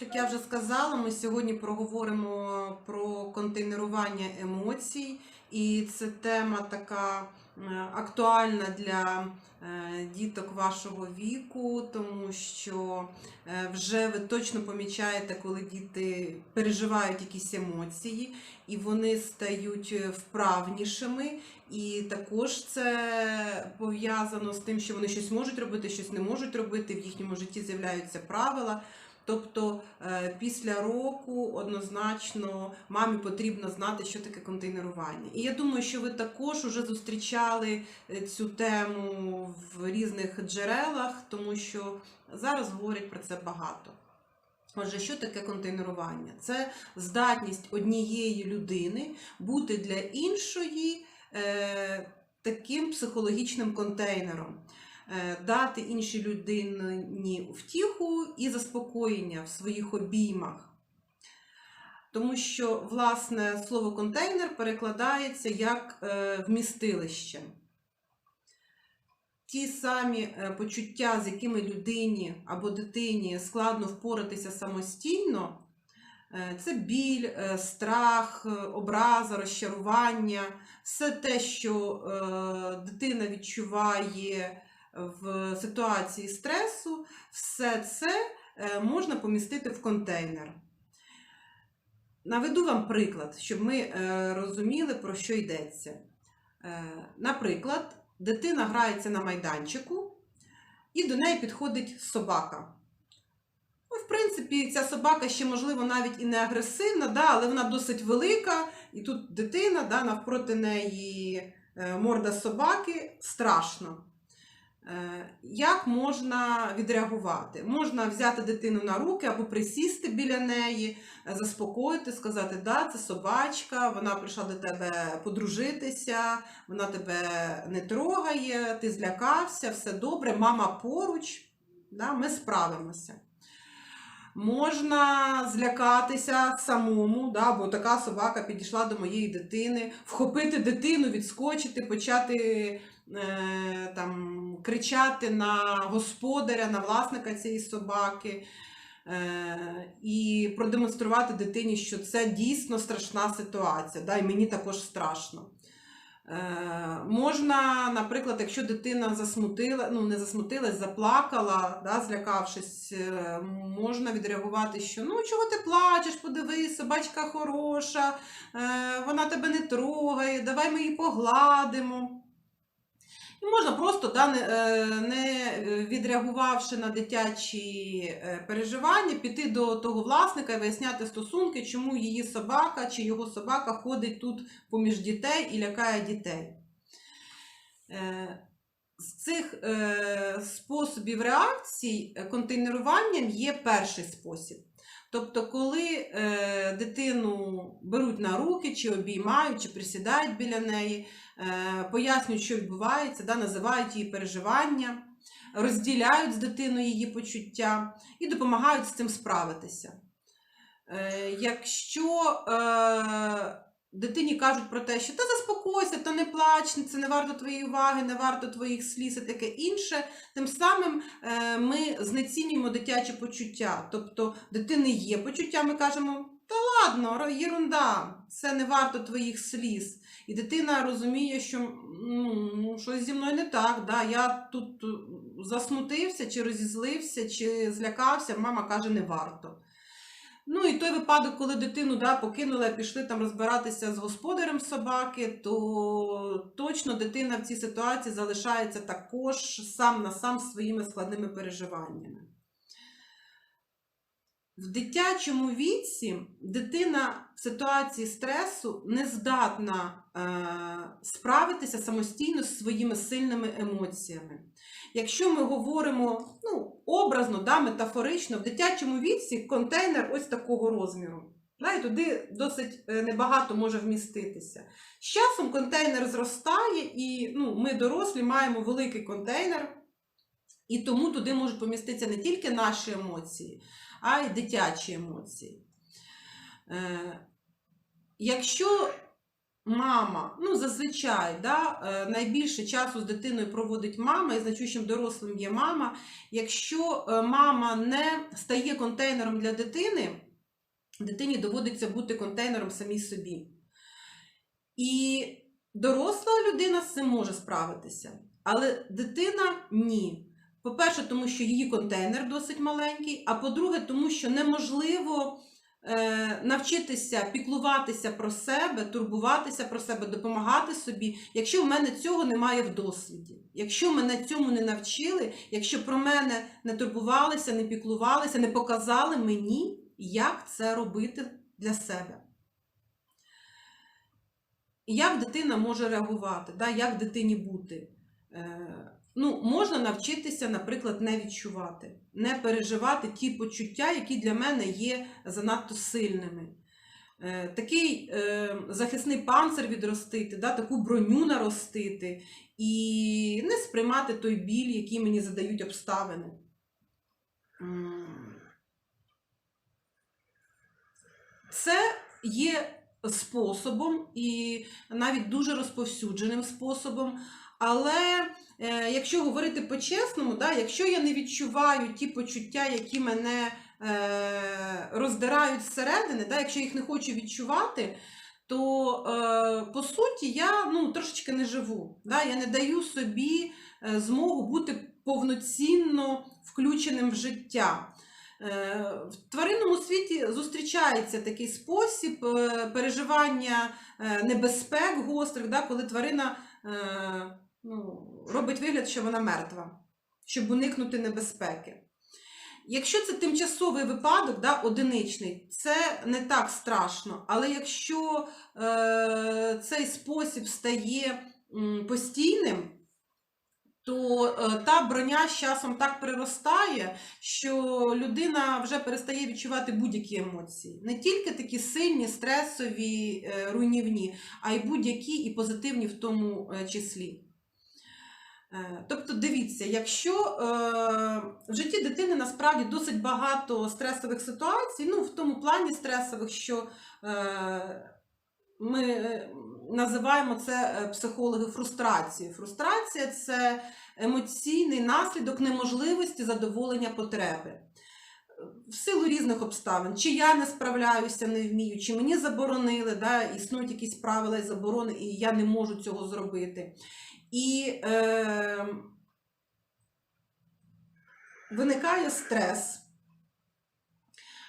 Як я вже сказала, ми сьогодні проговоримо про контейнерування емоцій, і це тема така е, актуальна для е, діток вашого віку, тому що е, вже ви точно помічаєте, коли діти переживають якісь емоції, і вони стають вправнішими. І також це пов'язано з тим, що вони щось можуть робити, щось не можуть робити. В їхньому житті з'являються правила. Тобто е, після року однозначно мамі потрібно знати, що таке контейнерування. І я думаю, що ви також вже зустрічали е, цю тему в різних джерелах, тому що зараз говорять про це багато. Отже, що таке контейнерування? Це здатність однієї людини бути для іншої е, таким психологічним контейнером дати іншій людині втіху і заспокоєння в своїх обіймах. Тому що, власне, слово контейнер перекладається як е, вмістилище. Ті самі е, почуття, з якими людині або дитині складно впоратися самостійно, е, це біль, е, страх, е, образа, розчарування, все те, що е, дитина відчуває в ситуації стресу, все це е, можна помістити в контейнер. Наведу вам приклад, щоб ми е, розуміли, про що йдеться. Е, Наприклад, дитина грається на майданчику, і до неї підходить собака. Ну, в принципі, ця собака ще, можливо, навіть і не агресивна, да, але вона досить велика, і тут дитина, да, навпроти неї морда собаки страшно. Е, Як можна відреагувати? Можна взяти дитину на руки або присісти біля неї, е, заспокоїти, сказати, да, це собачка, вона прийшла до тебе подружитися, вона тебе не трогає, ти злякався, все добре, мама поруч, да, ми справимося. Можна злякатися самому, да, бо така собака підійшла до моєї дитини, вхопити дитину, відскочити, почати там, кричати на господаря, на власника цієї собаки. Е, і продемонструвати дитині, що це дійсно страшна ситуація, да, і мені також страшно. Е, можна, наприклад, якщо дитина засмутила, ну не засмутилась, заплакала, да, злякавшись, е, можна відреагувати, що ну чого ти плачеш, подивись, собачка хороша, е, вона тебе не трогає, давай ми її погладимо. Можна просто, да, не, е, не відреагувавши на дитячі е, переживання, піти до того власника і виясняти стосунки, чому її собака чи його собака ходить тут поміж дітей і лякає дітей. Е, З цих е, способів реакцій е, контейнеруванням є перший спосіб. Тобто, коли е, дитину беруть на руки, чи обіймають, чи присідають біля неї, е, пояснюють, що відбувається, да, називають її переживання, розділяють з дитиною її почуття і допомагають з цим справитися. Е, якщо е, дитині кажуть про те, що та заспокойся, то не плач, це не варто твоєї уваги, не варто твоїх сліз і таке інше, тим самим е, ми знецінюємо дитячі почуття. Тобто дитини є почуття, ми кажемо, та ладно, єрунда, це не варто твоїх сліз. І дитина розуміє, що ну, щось зі мною не так. Да? Я тут е, засмутився, чи розізлився, чи злякався, мама каже, не варто. Ну і той випадок, коли дитину да, покинули, пішли там розбиратися з господарем собаки, то точно дитина в цій ситуації залишається також сам на сам своїми складними переживаннями. В дитячому віці дитина в ситуації стресу не здатна е, справитися самостійно з своїми сильними емоціями. Якщо ми говоримо ну, образно, да, метафорично, в дитячому віці контейнер ось такого розміру. Да, туди досить е, небагато може вміститися. З часом контейнер зростає, і ну, ми, дорослі, маємо великий контейнер, і тому туди можуть поміститися не тільки наші емоції, а й дитячі емоції. Е, якщо мама, ну зазвичай, да, е, найбільше часу з дитиною проводить мама, і значущим дорослим є мама. Якщо е, мама не стає контейнером для дитини, дитині доводиться бути контейнером самій собі. І доросла людина з цим може справитися, але дитина ні. По-перше, тому що її контейнер досить маленький, а по-друге, тому що неможливо навчитися піклуватися про себе, турбуватися про себе, допомагати собі, якщо в мене цього немає в досвіді. Якщо мене цьому не навчили, якщо про мене не турбувалися, не піклувалися, не показали мені, як це робити для себе. Як дитина може реагувати, як дитині бути? Ну, можна навчитися, наприклад, не відчувати, не переживати ті почуття, які для мене є занадто сильними. Е, такий е, захисний панцир відростити, да? таку броню наростити і не сприймати той біль, який мені задають обставини. Це є способом і навіть дуже розповсюдженим способом. Але е, якщо говорити по-чесному, да, якщо я не відчуваю ті почуття, які мене е, роздирають зсередини, да, якщо їх не хочу відчувати, то е, по суті я ну, трошечки не живу. Да, я не даю собі е, змогу бути повноцінно включеним в життя. Е, В тваринному світі зустрічається такий спосіб е, переживання небезпек гострих, да, коли тварина ну, робить вигляд, що вона мертва, щоб уникнути небезпеки. Якщо це тимчасовий випадок, да, одиничний, це не так страшно. Але якщо е, цей спосіб стає постійним, то е, та броня з часом так приростає, що людина вже перестає відчувати будь-які емоції. Не тільки такі сильні, стресові, е, руйнівні, а й будь-які і позитивні в тому е, числі. Е, Тобто, дивіться, якщо е, в житті дитини насправді досить багато стресових ситуацій, ну в тому плані стресових, що е, ми називаємо це психологи фрустрацією. Фрустрація це емоційний наслідок неможливості задоволення потреби. В силу різних обставин, чи я не справляюся, не вмію, чи мені заборонили, да, існують якісь правила і заборони, і я не можу цього зробити. І е, виникає стрес.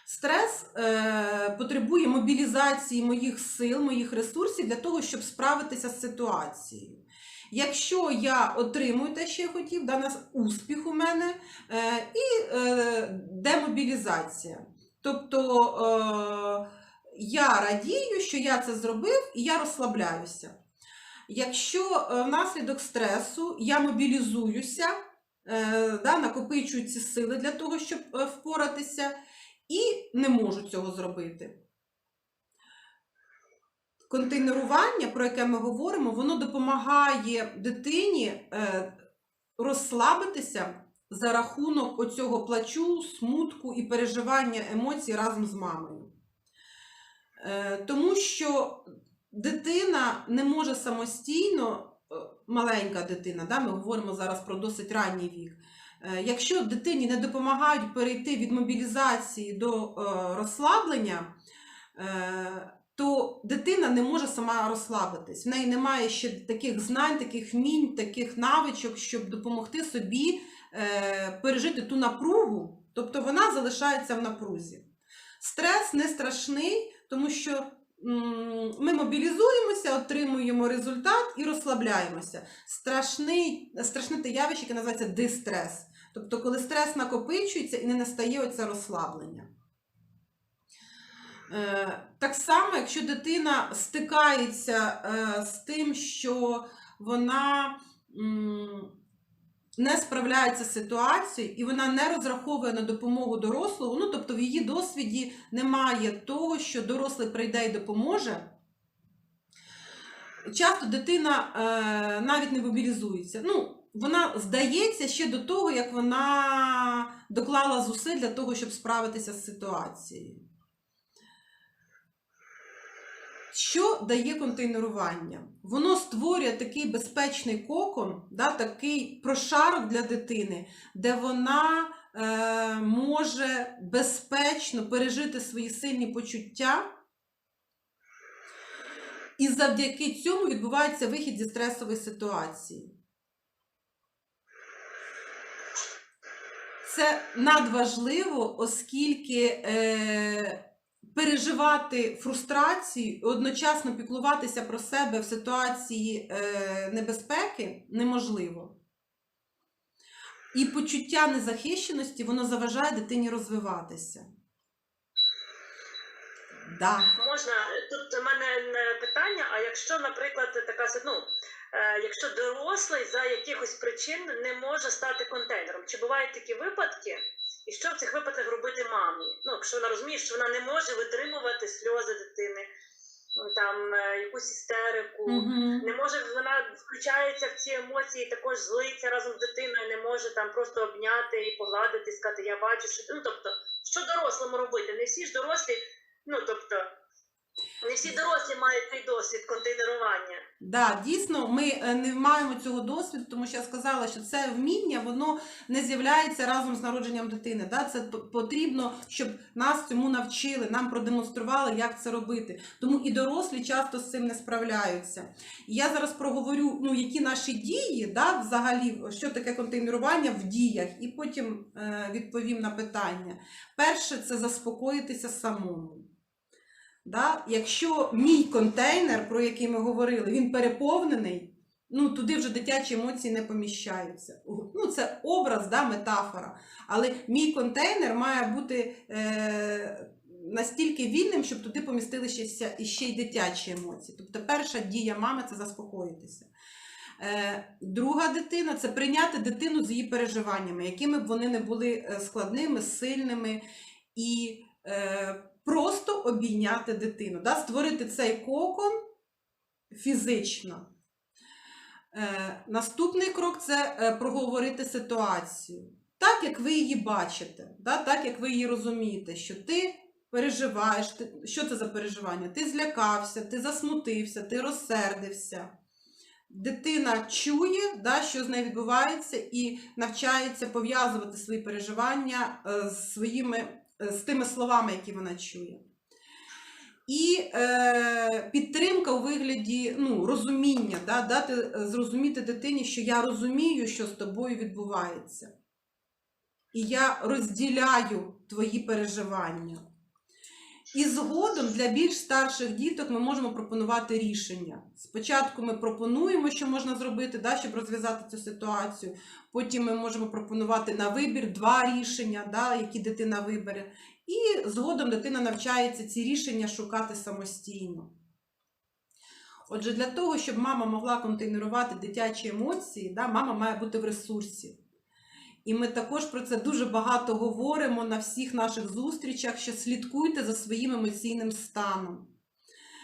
Стрес е, потребує мобілізації моїх сил, моїх ресурсів для того, щоб справитися з ситуацією. Якщо я отримую те, що я хотів, да, нас успіх у мене е, і е, демобілізація. Тобто е, я радію, що я це зробив, і я розслабляюся. Якщо е, внаслідок стресу я мобілізуюся, е, да, накопичую ці сили для того, щоб е, впоратися, і не можу цього зробити. Контейнерування, про яке ми говоримо, воно допомагає дитині розслабитися за рахунок оцього плачу, смутку і переживання емоцій разом з мамою. Тому що дитина не може самостійно, е, маленька дитина, да, ми говоримо зараз про досить ранній вік. Е, Якщо дитині не допомагають перейти від мобілізації до е, розслаблення, то дитина не може сама розслабитись. В неї немає ще таких знань, таких вмінь, таких навичок, щоб допомогти собі пережити ту напругу, тобто вона залишається в напрузі. Стрес не страшний, тому що ми мобілізуємося, отримуємо результат і розслабляємося. Страшний, страшне те явище, яке називається дистрес. Тобто, коли стрес накопичується і не настає оце розслаблення. Е, Так само, якщо дитина стикається е, з тим, що вона не справляється з ситуацією і вона не розраховує на допомогу дорослого, ну тобто в її досвіді немає того, що дорослий прийде і допоможе. Часто дитина е, навіть не мобілізується. Ну, вона здається ще до того, як вона доклала зусиль для того, щоб справитися з ситуацією. Що дає контейнерування? Воно створює такий безпечний кокон, да, такий прошарок для дитини, де вона е, може безпечно пережити свої сильні почуття. І завдяки цьому відбувається вихід зі стресової ситуації. Це надважливо, оскільки е, переживати фрустрацію і одночасно піклуватися про себе в ситуації е, небезпеки неможливо. І почуття незахищеності воно заважає дитині розвиватися. Да. Можна тут у мене питання. А якщо, наприклад, така ну, е, якщо дорослий за якихось причин не може стати контейнером, чи бувають такі випадки? І що в цих випадках робити мамі? Ну, якщо вона розуміє, що вона не може витримувати сльози дитини, ну, там е, якусь істерику, Угу. не може вона включається в ці емоції, також злиться разом з дитиною, не може там просто обняти і погладити, сказати, я бачу, що ти-» ну тобто, що дорослому робити? Не всі ж дорослі, ну тобто, не всі дорослі мають цей досвід контейнерування. Да, дійсно, ми е, не маємо цього досвіду, тому що я сказала, що це вміння воно не з'являється разом з народженням дитини. Да? Це потрібно, щоб нас цьому навчили, нам продемонстрували, як це робити. Тому і дорослі часто з цим не справляються. І я зараз проговорю, ну, які наші дії, да, взагалі, що таке контейнерування в діях, і потім е, відповім на питання. Перше, це заспокоїтися самому. Да? Якщо мій контейнер, про який ми говорили, він переповнений, ну туди вже дитячі емоції не поміщаються. Ну, це образ, да, метафора. Але мій контейнер має бути е, настільки вільним, щоб туди помістилися ще й дитячі емоції. Тобто перша дія мами це заспокоїтися. Е, Друга дитина це прийняти дитину з її переживаннями, якими б вони не були е, складними, сильними, і е, просто обійняти дитину, да? створити цей кокон фізично. Е, наступний крок це е, проговорити ситуацію. Так, як ви її бачите, да? так, як ви її розумієте, що ти переживаєш, ти... що це за переживання? Ти злякався, ти засмутився, ти розсердився. Дитина чує, да, що з нею відбувається, і навчається пов'язувати свої переживання е, з своїми з тими словами, які вона чує. І е, підтримка у вигляді ну, розуміння, да, дати е, зрозуміти дитині, що я розумію, що з тобою відбувається. І я розділяю твої переживання. І згодом для більш старших діток ми можемо пропонувати рішення. Спочатку ми пропонуємо, що можна зробити, да, щоб розв'язати цю ситуацію. Потім ми можемо пропонувати на вибір два рішення, да, які дитина вибере. І згодом дитина навчається ці рішення шукати самостійно. Отже, для того, щоб мама могла контейнерувати дитячі емоції, да, мама має бути в ресурсі. І ми також про це дуже багато говоримо на всіх наших зустрічах, що слідкуйте за своїм емоційним станом.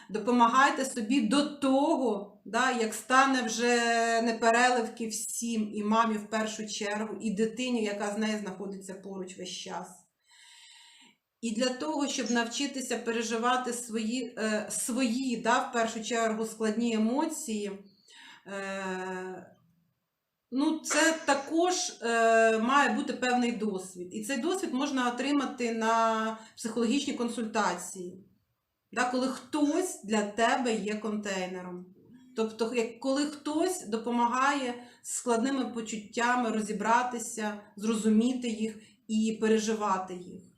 Допомагайте собі до того, да, як стане вже непереливки всім, і мамі в першу чергу, і дитині, яка з нею знаходиться поруч весь час. І для того, щоб навчитися переживати свої, е, свої да, в першу чергу, складні емоції, е, ну, це також е, має бути певний досвід. І цей досвід можна отримати на психологічній консультації, да, коли хтось для тебе є контейнером. Тобто, коли хтось допомагає з складними почуттями розібратися, зрозуміти їх і переживати їх.